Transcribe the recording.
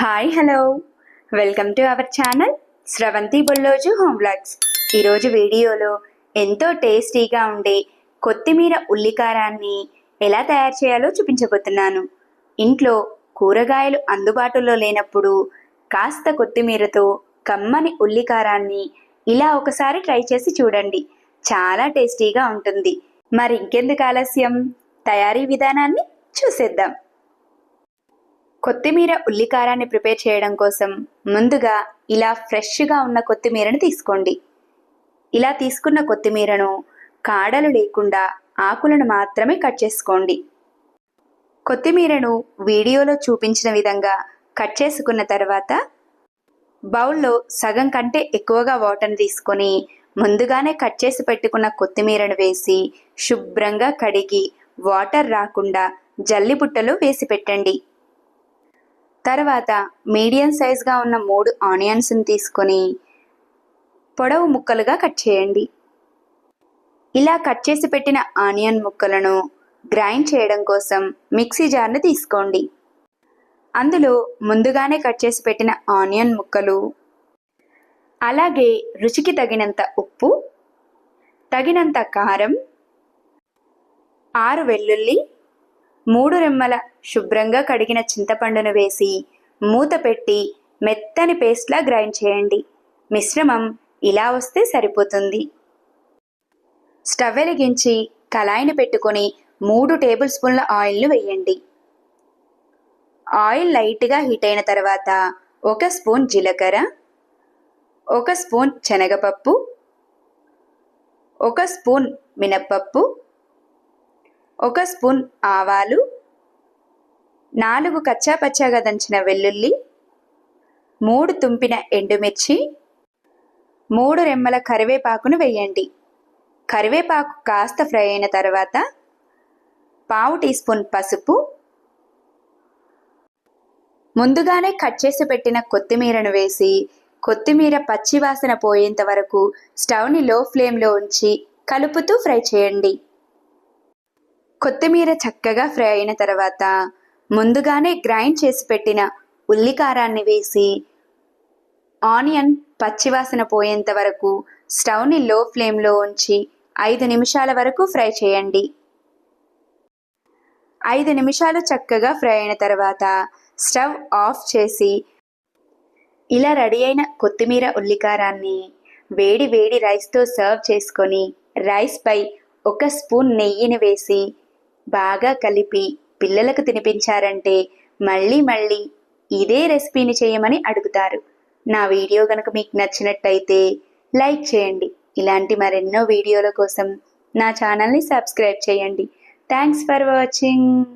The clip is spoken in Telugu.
Hi hello welcome to our channel Sravanthi Bolloju home vlogs ఈరోజు వీడియోలో ఎంతో టేస్టీగా ఉండే కొత్తిమీర ఉల్లికారాన్ని ఎలా తయారు చేయాలో చూపించబోతున్నాను. ఇంట్లో కూరగాయలు అందుబాటులో లేనప్పుడు కాస్త కొత్తిమీరతో కమ్మని ఉల్లికారాన్ని ఇలా ఒకసారి ట్రై చేసి చూడండి. చాలా టేస్టీగా ఉంటుంది. మరి ఇంకెందుకు ఆలస్యం? తయారీ విధానాన్ని చూసేద్దాం. కొత్తిమీర ఉల్లికారాన్ని ప్రిపేర్ చేయడం కోసం ముందుగా ఇలా ఫ్రెష్గా ఉన్న కొత్తిమీరను తీసుకోండి. ఇలా తీసుకున్న కొత్తిమీరను కాడలు లేకుండా ఆకులను మాత్రమే కట్ చేసుకోండి. కొత్తిమీరను వీడియోలో చూపించిన విధంగా కట్ చేసుకున్న తర్వాత బౌల్లో సగం కంటే ఎక్కువగా వాటర్ని తీసుకొని ముందుగానే కట్ చేసి పెట్టుకున్న కొత్తిమీరను వేసి శుభ్రంగా కడిగి వాటర్ రాకుండా జల్లిబుట్టలో వేసి పెట్టండి. తర్వాత మీడియం సైజ్గా ఉన్న మూడు ఆనియన్స్ని తీసుకొని పొడవు ముక్కలుగా కట్ చేయండి. ఇలా కట్ చేసి పెట్టిన ఆనియన్ ముక్కలను గ్రైండ్ చేయడం కోసం మిక్సీ జార్ని తీసుకోండి. అందులో ముందుగానే కట్ చేసి పెట్టిన ఆనియన్ ముక్కలు అలాగే రుచికి తగినంత ఉప్పు తగినంత కారం ఆరు వెల్లుల్లి మూడు రెమ్మల శుభ్రంగా కడిగిన చింతపండును వేసి మూత పెట్టి మెత్తని పేస్ట్లా గ్రైండ్ చేయండి. మిశ్రమం ఇలా వస్తే సరిపోతుంది. స్టవ్ వెలిగించి కళాయిని పెట్టుకొని మూడు టేబుల్ స్పూన్ల ఆయిల్ను వేయండి. ఆయిల్ లైట్గా హీట్ అయిన తర్వాత ఒక స్పూన్ జీలకర్ర ఒక స్పూన్ శనగపప్పు ఒక స్పూన్ మినప్పప్పు ఒక స్పూన్ ఆవాలు నాలుగు కచ్చా పచ్చాగా దంచిన వెల్లుల్లి మూడు తుంపిన ఎండుమిర్చి మూడు రెమ్మల కరివేపాకును వేయండి. కరివేపాకు కాస్త ఫ్రై అయిన తర్వాత పావు టీ స్పూన్ పసుపు ముందుగానే కట్ చేసి పెట్టిన కొత్తిమీరను వేసి కొత్తిమీర పచ్చివాసన పోయేంత వరకు స్టవ్ని లో ఫ్లేమ్లో ఉంచి కలుపుతూ ఫ్రై చేయండి. కొత్తిమీర చక్కగా ఫ్రై అయిన తర్వాత ముందుగానే గ్రైండ్ చేసి పెట్టిన ఉల్లికారాన్ని వేసి ఆనియన్ పచ్చివాసన పోయేంత వరకు స్టవ్ని లో ఫ్లేమ్లో ఉంచి ఐదు నిమిషాల వరకు ఫ్రై చేయండి. ఐదు నిమిషాలు చక్కగా ఫ్రై అయిన తర్వాత స్టవ్ ఆఫ్ చేసి ఇలా రెడీ అయిన కొత్తిమీర ఉల్లికారాన్ని వేడి వేడి రైస్తో సర్వ్ చేసుకొని రైస్పై ఒక స్పూన్ నెయ్యిని వేసి బాగా కలిపి పిల్లలకు తినిపించారంటే మళ్ళీ మళ్ళీ ఇదే రెసిపీని చేయమని అడుగుతారు. నా వీడియో కనుక మీకు నచ్చినట్టయితే లైక్ చేయండి. ఇలాంటి మరెన్నో వీడియోల కోసం నా ఛానల్ని సబ్స్క్రైబ్ చేయండి. Thanks for watching.